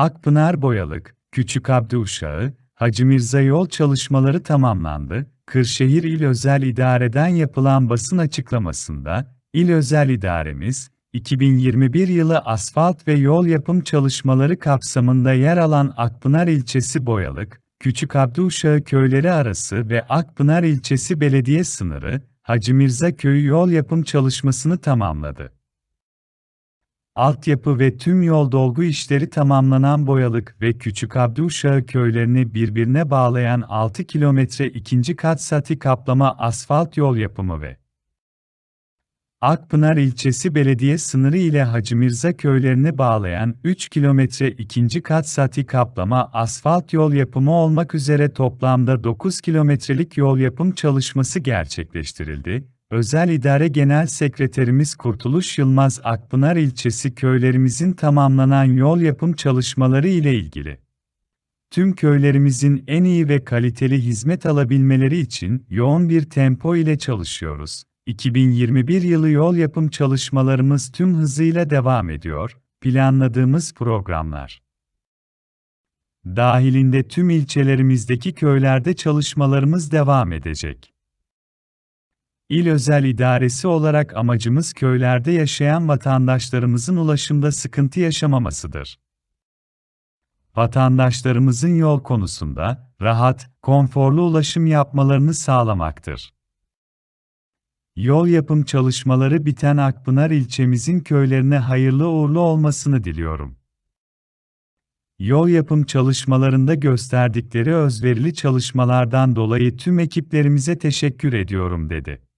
Akpınar Boyalık, Küçük Abdi Uşağı, Hacı Mirza yol çalışmaları tamamlandı. Kırşehir İl Özel İdare'den yapılan basın açıklamasında, İl Özel İdaremiz, 2021 yılı asfalt ve yol yapım çalışmaları kapsamında yer alan Akpınar ilçesi Boyalık, Küçük Abdi Uşağı köyleri arası ve Akpınar ilçesi belediye sınırı, Hacı Mirza köyü yol yapım çalışmasını tamamladı. Altyapı ve tüm yol dolgu işleri tamamlanan Boyalık ve Küçük Abduşağı köylerini birbirine bağlayan 6 kilometre ikinci kat sati kaplama asfalt yol yapımı ve Akpınar ilçesi belediye sınırı ile Hacı Mirza köylerini bağlayan 3 kilometre ikinci kat sati kaplama asfalt yol yapımı olmak üzere toplamda 9 kilometrelik yol yapım çalışması gerçekleştirildi. Özel İdare Genel Sekreterimiz Kurtuluş Yılmaz Akpınar ilçesi köylerimizin tamamlanan yol yapım çalışmaları ile ilgili. Tüm köylerimizin en iyi ve kaliteli hizmet alabilmeleri için yoğun bir tempo ile çalışıyoruz. 2021 yılı yol yapım çalışmalarımız tüm hızıyla devam ediyor. Planladığımız programlar dahilinde tüm ilçelerimizdeki köylerde çalışmalarımız devam edecek. İl Özel İdaresi olarak amacımız köylerde yaşayan vatandaşlarımızın ulaşımda sıkıntı yaşamamasıdır. Vatandaşlarımızın yol konusunda rahat, konforlu ulaşım yapmalarını sağlamaktır. Yol yapım çalışmaları biten Akpınar ilçemizin köylerine hayırlı uğurlu olmasını diliyorum. Yol yapım çalışmalarında gösterdikleri özverili çalışmalardan dolayı tüm ekiplerimize teşekkür ediyorum dedi.